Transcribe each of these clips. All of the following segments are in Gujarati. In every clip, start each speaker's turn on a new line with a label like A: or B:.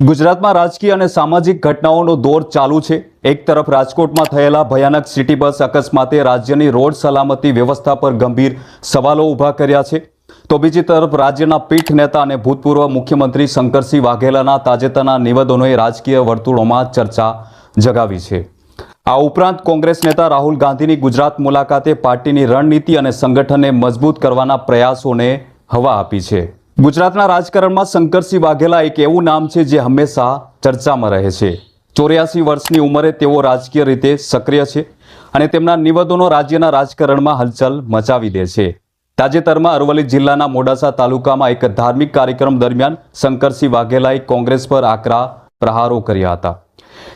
A: ગુજરાતમાં રાજકીય અને સામાજિક ઘટનાઓનો દોર ચાલુ છે. એક તરફ રાજકોટમાં થયેલા ભયાનક સિટી બસ અકસ્માતે રાજ્યની રોડ સલામતી વ્યવસ્થા પર ગંભીર સવાલો ઊભા કર્યા છે. તો બીજી તરફ રાજ્યના પીઠ નેતા અને ભૂતપૂર્વ મુખ્યમંત્રી શંકરસિંહ વાઘેલાના તાજેતરના નિવેદનોએ રાજકીય વર્તુળોમાં ચર્ચા જગાવી છે. આ ઉપરાંત કોંગ્રેસ નેતા રાહુલ ગાંધીની ગુજરાત મુલાકાતે પાર્ટીની રણનીતિ અને સંગઠનને મજબૂત કરવાના પ્રયાસોને હવા આપી છે. ગુજરાતના રાજકારણમાં શંકરસિંહ વાઘેલા એક એવું નામ છે જે હંમેશા ચર્ચામાં રહે છે. ચોર્યાસી વર્ષની ઉંમરે તેઓ રાજકીય રીતે સક્રિય છે અને તેમના નિવેદનો રાજ્યના રાજકારણમાં હલચલ મચાવી દે છે. તાજેતરમાં અરવલ્લી જિલ્લાના મોડાસા તાલુકામાં એક ધાર્મિક કાર્યક્રમ દરમિયાન શંકરસિંહ વાઘેલાએ કોંગ્રેસ પર આકરા પ્રહારો કર્યા હતા.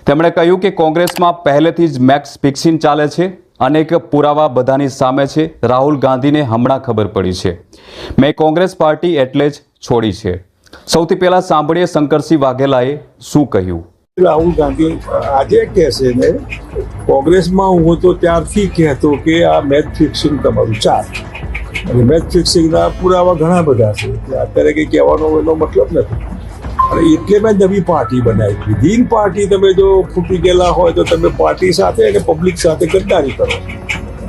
A: તેમણે કહ્યું કે કોંગ્રેસમાં પહેલેથી જ મેક્સ ફિક્સિંગ ચાલે છે. અનેક પુરાવા બધાની સામે છે. રાહુલ ગાંધીને હમણાં ખબર પડી છે. મેં કોંગ્રેસ પાર્ટી એટલે જ છોડી છે. સૌથી પહેલા સાંભળીએ શંકરસિંહ વાઘેલાએ શું કહ્યું?
B: રાહુલ ગાંધી આજે કહેશે ને, કોંગ્રેસમાં હું તો ત્યારથી કહેતો કે આ મેચ ફિક્સિંગ તમારું ચાલ અને મેચ ફિક્સિંગના પુરાવા ઘણા બધા છે. અત્યારે કંઈ કહેવાનો એનો મતલબ નથી. અને એટલે મેં નવી પાર્ટી બનાવી વિધિન પાર્ટી તમે જો ફૂટી ગયેલા હોય તો તમે પાર્ટી સાથે અને પબ્લિક સાથે ગદ્દારી કરો.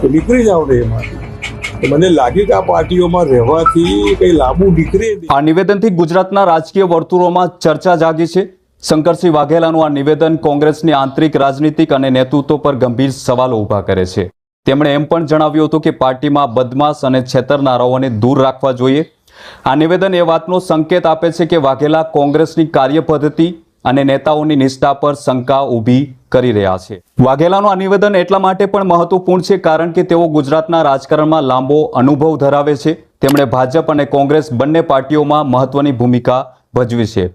B: તો નીકળી જાઓ ને એમાંથી મને લાગ્યું કે આ પાર્ટીઓમાં રહેવાથી કંઈ લાંબુ નીકળે
A: આ નિવેદનથી ગુજરાતના રાજકીય વર્તુળોમાં ચર્ચા જાગી છે. શંકરસિંહ વાઘેલાનું આ નિવેદન કોંગ્રેસની આંતરિક રાજનીતિક અને નેતૃત્વ પર ગંભીર સવાલો ઊભા કરે છે. તેમણે એમ પણ જણાવ્યું હતું કે પાર્ટીમાં બદમાશ અને છેતરનારાઓને દૂર રાખવા જોઈએ. આ નિવેદન એ વાતનો સંકેત આપે છે કે વાઘેલા કોંગ્રેસની કાર્યપદ્ધતિ અને નેતાઓની નિષ્ઠા પર શંકા ઊભી કરી રહ્યા છે. વાઘેલાનું આ નિવેદન એટલા માટે પણ મહત્વપૂર્ણ છે કારણ કે તેઓ ગુજરાતના રાજકારણમાં લાંબો અનુભવ ધરાવે છે. તેમણે ભાજપ અને કોંગ્રેસ બંને પાર્ટીઓમાં મહત્વની ભૂમિકા ભજવી છે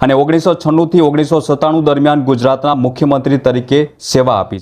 A: અને ઓગણીસો છન્નુંથી ઓગણીસો સત્તાણું દરમિયાન ગુજરાતના મુખ્યમંત્રી તરીકે સેવા આપી